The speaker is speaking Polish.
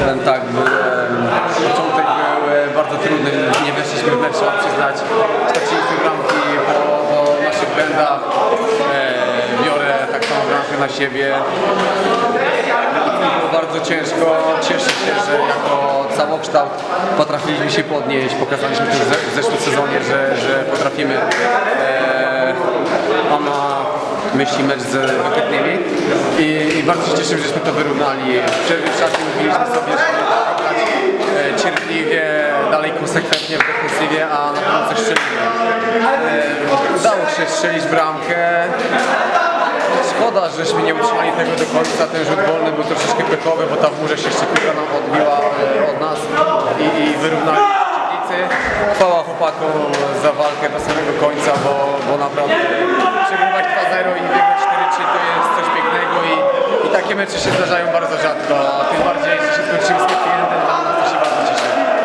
Powiem tak, był, początek był e, bardzo trudny, nie weszliśmy w mecz, trzeba przyznać. Straciliśmy bramki po, po naszych błędach. E, biorę tak samo bramkę na siebie. Było bardzo ciężko. Cieszę się, że jako całokształt potrafiliśmy się podnieść. Pokazaliśmy też w zeszłym sezonie, że, że potrafimy. E, mam na myśli mecz z Wypytnymi I, i bardzo się cieszę, żeśmy to wyrównali. W przerwie w szatni mówiliśmy sobie, że grać e, cierpliwie, dalej konsekwentnie w defensywie, a na pewno coś strzelimy. E, udało się strzelić bramkę. Szkoda, żeśmy nie utrzymali tego do końca. Ten rzut wolny był troszeczkę pechowy, bo ta w się jeszcze piłka nam odbiła e, od nas i, i wyrównali przeciwnicy. Chwała chłopakom za walkę do samego końca, bo, bo naprawdę przegrywać 2-0 i wygrać 4-3 to jest coś pięknego i, i takie mecze się zdarzają bardzo rzadko.